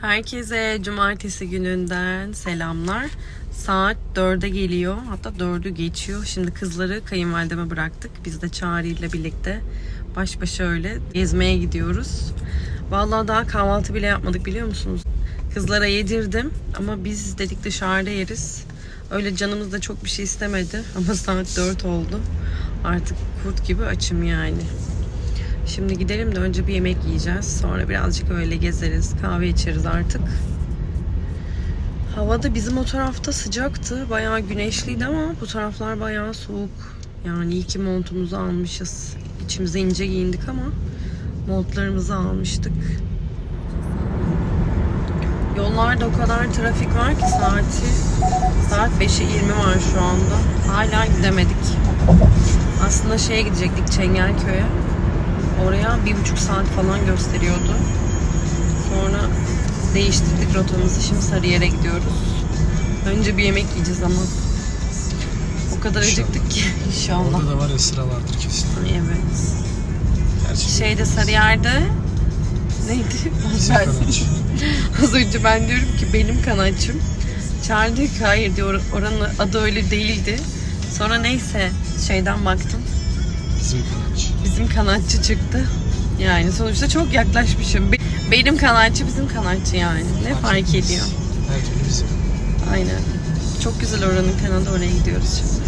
Herkese cumartesi gününden selamlar. Saat 4'e geliyor. Hatta 4'ü geçiyor. Şimdi kızları kayınvalideme bıraktık. Biz de Çağrı ile birlikte baş başa öyle gezmeye gidiyoruz. Vallahi daha kahvaltı bile yapmadık biliyor musunuz? Kızlara yedirdim ama biz dedik dışarıda yeriz. Öyle canımız da çok bir şey istemedi ama saat 4 oldu. Artık kurt gibi açım yani. Şimdi gidelim de önce bir yemek yiyeceğiz. Sonra birazcık öyle gezeriz. Kahve içeriz artık. Hava da bizim o tarafta sıcaktı. Bayağı güneşliydi ama bu taraflar bayağı soğuk. Yani iyi ki montumuzu almışız. İçimize ince giyindik ama montlarımızı almıştık. Yollarda o kadar trafik var ki saati saat 5'e 20 var şu anda. Hala gidemedik. Aslında şeye gidecektik Çengelköy'e. Oraya bir buçuk saat falan gösteriyordu. Sonra değiştirdik rotamızı. Şimdi Sarıyer'e gidiyoruz. Önce bir yemek yiyeceğiz ama. O kadar İnşallah. acıktık ki inşallah. Orada da var ya sıra vardır kesin. Evet. Gerçi Şeyde Sarıyer'de neydi? kanaç. Az önce ben diyorum ki benim kanatçım. Çağrı diyor ki hayır diyor oranın adı öyle değildi. Sonra neyse şeyden baktım. Bizim kanaç. Bizim kanatçı çıktı. Yani sonuçta çok yaklaşmışım. Be- Benim kanatçı bizim kanatçı yani. Ne fark ediyor? Her türlü bizim. Aynen. Çok güzel oranın kanalı oraya gidiyoruz şimdi.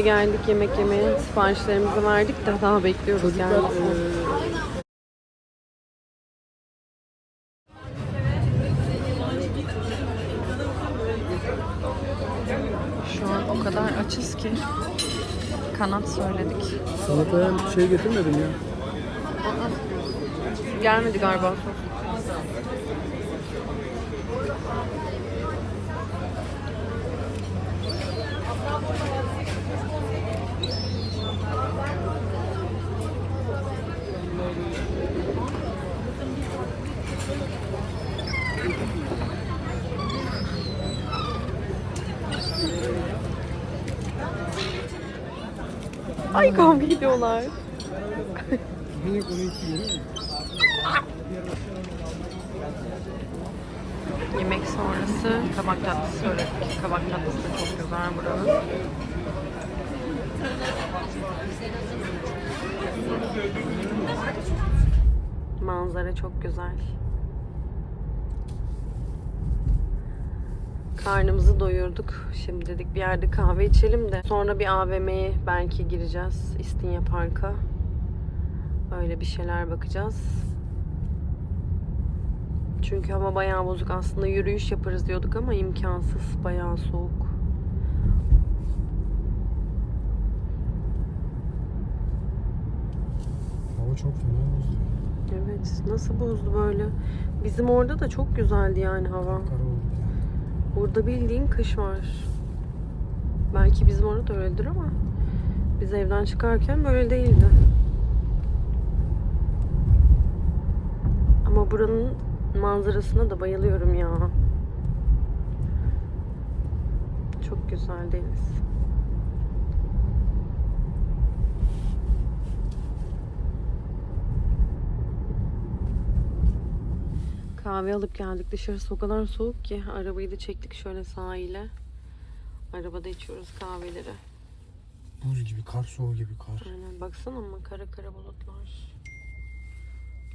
Şimdi geldik yemek yemeye. Siparişlerimizi verdik de daha bekliyoruz gelmesini. Şu an o kadar açız ki kanat söyledik. Salataya şey getirmedin ya. Gelmedi galiba sos. Ay kavga ediyorlar. Yemek sonrası kabak tatlısı söyledik. Kabak tatlısı da çok güzel buranın. Manzara çok güzel. Karnımızı doyurduk. Şimdi dedik bir yerde kahve içelim de sonra bir AVM'ye belki gireceğiz. İstinye Park'a. Öyle bir şeyler bakacağız. Çünkü hava bayağı bozuk. Aslında yürüyüş yaparız diyorduk ama imkansız. Bayağı soğuk. Hava çok fena bozdu. Evet. Nasıl bozdu böyle? Bizim orada da çok güzeldi yani hava. Kara oldu ya. Burada bildiğin kış var. Belki bizim orada da öyledir ama biz evden çıkarken böyle değildi. Ama buranın manzarasına da bayılıyorum ya. Çok güzel deniz. Kahve alıp geldik. Dışarısı o kadar soğuk ki arabayı da çektik şöyle sahile. Arabada içiyoruz kahveleri. Buz gibi, kar soğuğu gibi kar. Aynen baksana ama kara kara bulutlar.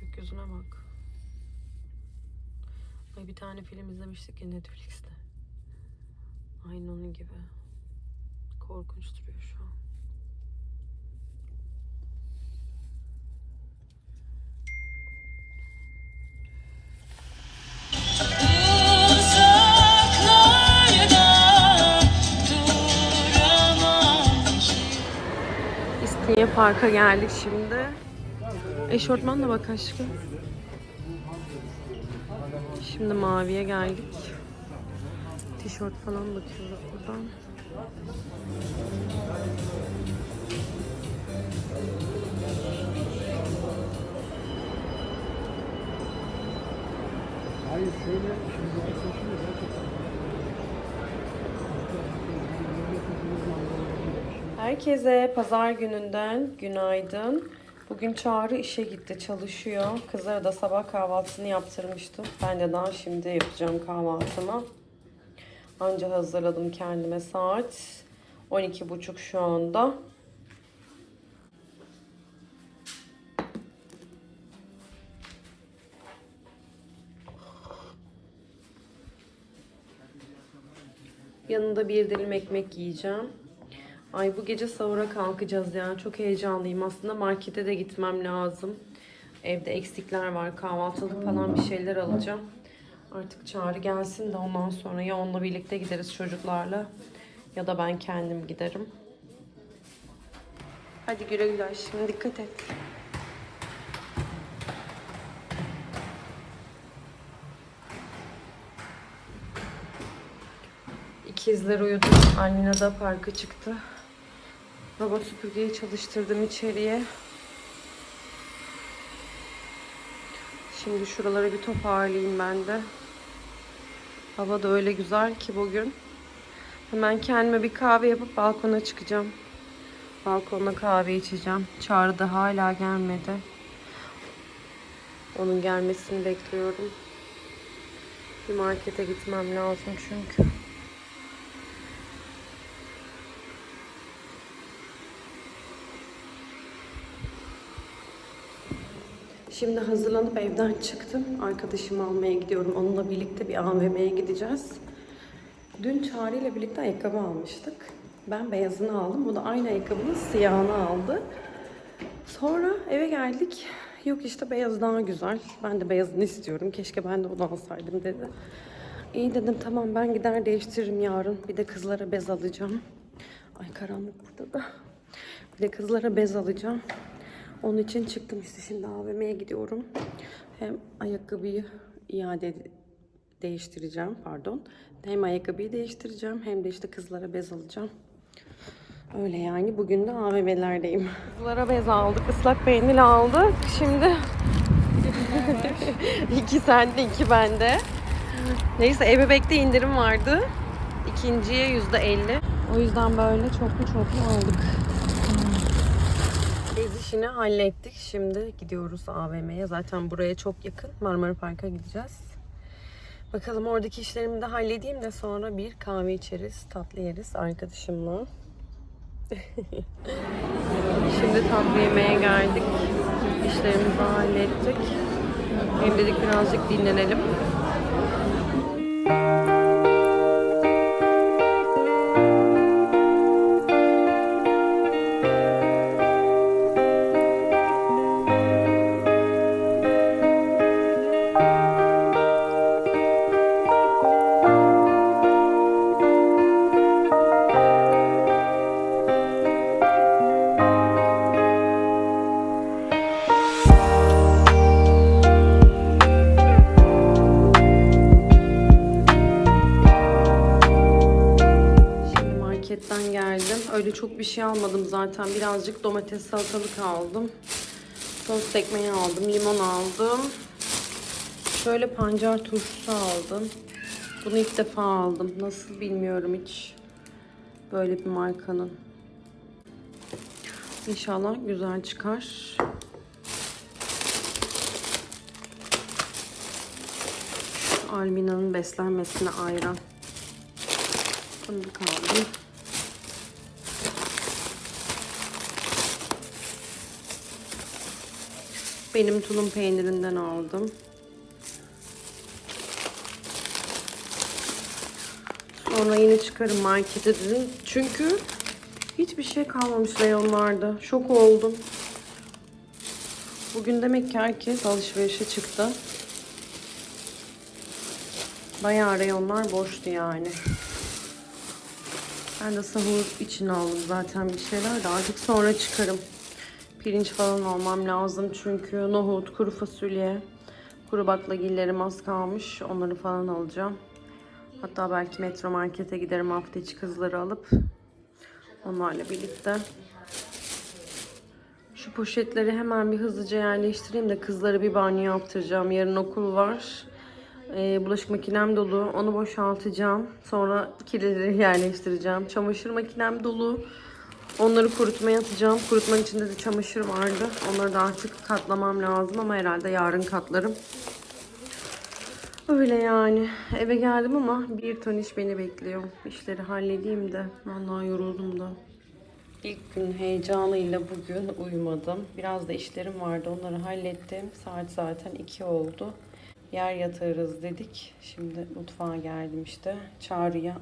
Gökyüzüne bak. Ay bir tane film izlemiştik ya Netflix'te. Aynı onun gibi. Korkunç duruyor şu an. Niye parka geldik şimdi? Eşortmanla bak aşkım. Şimdi maviye geldik. Tişört falan bakıyoruz buradan. Hayır şöyle şimdi bu seçimi gerçekten. Herkese pazar gününden günaydın. Bugün Çağrı işe gitti, çalışıyor. Kızlara da sabah kahvaltısını yaptırmıştım. Ben de daha şimdi yapacağım kahvaltımı. Anca hazırladım kendime saat. 12.30 şu anda. Yanında bir dilim ekmek yiyeceğim. Ay bu gece sahura kalkacağız ya. Çok heyecanlıyım. Aslında markete de gitmem lazım. Evde eksikler var. Kahvaltılık falan bir şeyler alacağım. Artık Çağrı gelsin de ondan sonra ya onunla birlikte gideriz çocuklarla ya da ben kendim giderim. Hadi güle güle aşkım. Dikkat et. İkizler uyudu. Almina da parka çıktı. Baba süpürgeyi çalıştırdım içeriye. Şimdi şuraları bir toparlayayım ben de. Hava da öyle güzel ki bugün. Hemen kendime bir kahve yapıp balkona çıkacağım. Balkonda kahve içeceğim. Çağrı da hala gelmedi. Onun gelmesini bekliyorum. Bir markete gitmem lazım çünkü. Şimdi hazırlanıp evden çıktım. Arkadaşımı almaya gidiyorum. Onunla birlikte bir AVM'ye gideceğiz. Dün Çağrı ile birlikte ayakkabı almıştık. Ben beyazını aldım. O da aynı ayakkabının siyahını aldı. Sonra eve geldik. Yok işte beyaz daha güzel. Ben de beyazını istiyorum. Keşke ben de onu alsaydım dedi. İyi dedim tamam ben gider değiştiririm yarın. Bir de kızlara bez alacağım. Ay karanlık burada da. Bir de kızlara bez alacağım. Onun için çıktım işte şimdi AVM'ye gidiyorum. Hem ayakkabıyı iade değiştireceğim pardon. Hem ayakkabıyı değiştireceğim hem de işte kızlara bez alacağım. Öyle yani bugün de AVM'lerdeyim. Kızlara bez aldık, ıslak peynir aldık. Şimdi iki sende, iki bende. Neyse Ebebek'te indirim vardı. İkinciye yüzde elli. O yüzden böyle çoklu çoklu aldık. İşini hallettik. Şimdi gidiyoruz AVM'ye. Zaten buraya çok yakın. Marmara Park'a gideceğiz. Bakalım oradaki işlerimi de halledeyim de sonra bir kahve içeriz, tatlı yeriz arkadaşımla. Şimdi tatlı yemeğe geldik. İşlerimizi hallettik. Hem dedik birazcık dinlenelim. Almadım zaten. Birazcık domates salatalık aldım. Tost ekmeği aldım. Limon aldım. Şöyle pancar turşusu aldım. Bunu ilk defa aldım. Nasıl bilmiyorum hiç. Böyle bir markanın. İnşallah güzel çıkar. Almina'nın beslenmesine ayran. Bunu kaldı. Benim tulum peynirinden aldım. Sonra yine çıkarım markete dedim. Çünkü hiçbir şey kalmamış reyonlarda. Şok oldum. Bugün demek ki herkes alışverişe çıktı. Bayağı reyonlar boştu yani. Ben de sahur için aldım zaten bir şeyler de artık sonra çıkarım. Pirinç falan almam lazım çünkü nohut, kuru fasulye, kuru baklagillerim az kalmış. Onları falan alacağım. Hatta belki metro markete giderim hafta içi kızları alıp onlarla birlikte. Şu poşetleri hemen bir hızlıca yerleştireyim de kızlara bir banyo yaptıracağım. Yarın okul var. Ee, bulaşık makinem dolu. Onu boşaltacağım. Sonra kirlileri yerleştireceğim. Çamaşır makinem dolu. Onları kurutmaya atacağım. Kurutmak için de çamaşır vardı. Onları da artık katlamam lazım ama herhalde yarın katlarım. Öyle yani. Eve geldim ama bir ton iş beni bekliyor. İşleri halledeyim de. Vallahi yoruldum da. İlk gün heyecanıyla bugün uyumadım. Biraz da işlerim vardı. Onları hallettim. Saat zaten 2 oldu. Yer yatarız dedik. Şimdi mutfağa geldim işte. Çağrı'ya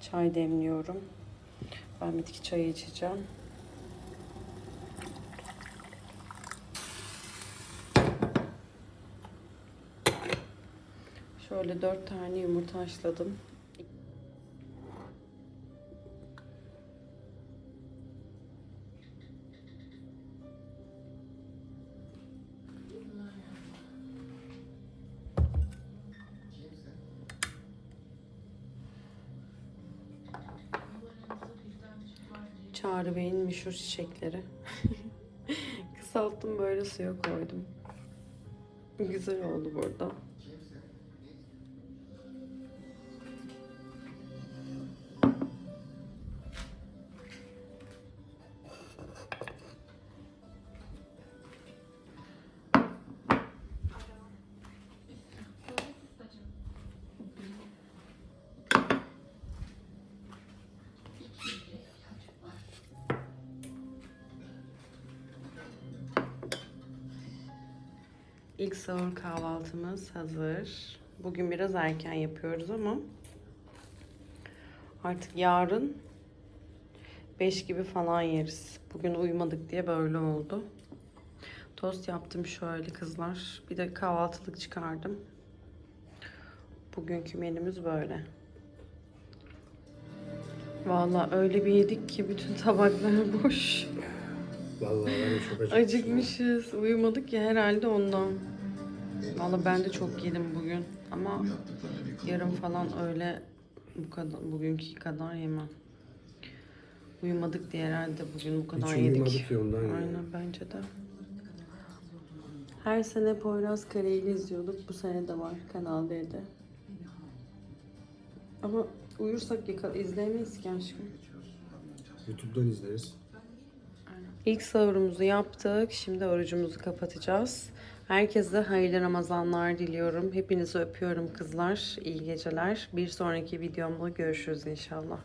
çay demliyorum. Ben bitki çayı içeceğim. Şöyle dört tane yumurta haşladım. Çağrı Bey'in meşhur çiçekleri. Kısalttım böyle suya koydum. Güzel oldu burada. İlk sahur kahvaltımız hazır. Bugün biraz erken yapıyoruz ama artık yarın 5 gibi falan yeriz. Bugün uyumadık diye böyle oldu. Tost yaptım şöyle kızlar. Bir de kahvaltılık çıkardım. Bugünkü menümüz böyle. Vallahi öyle bir yedik ki bütün tabaklar boş. Vallahi ben çok acıktım. Acıkmışız. Uyumadık ya herhalde ondan. Vallahi ben de çok yedim bugün. Ama yarın falan öyle bu kadar bugünkü kadar yemem. Uyumadık diye herhalde bugün bu kadar Hiç yedik. uyumadık ya ondan. Aynen bence de. Her sene Poyraz Karayel'i izliyorduk. Bu sene de var Kanal D'de. Ama uyursak yaka- izleyemeyiz ki aşkım. YouTube'dan izleriz. İlk sahurumuzu yaptık. Şimdi orucumuzu kapatacağız. Herkese hayırlı Ramazanlar diliyorum. Hepinizi öpüyorum kızlar. İyi geceler. Bir sonraki videomda görüşürüz inşallah.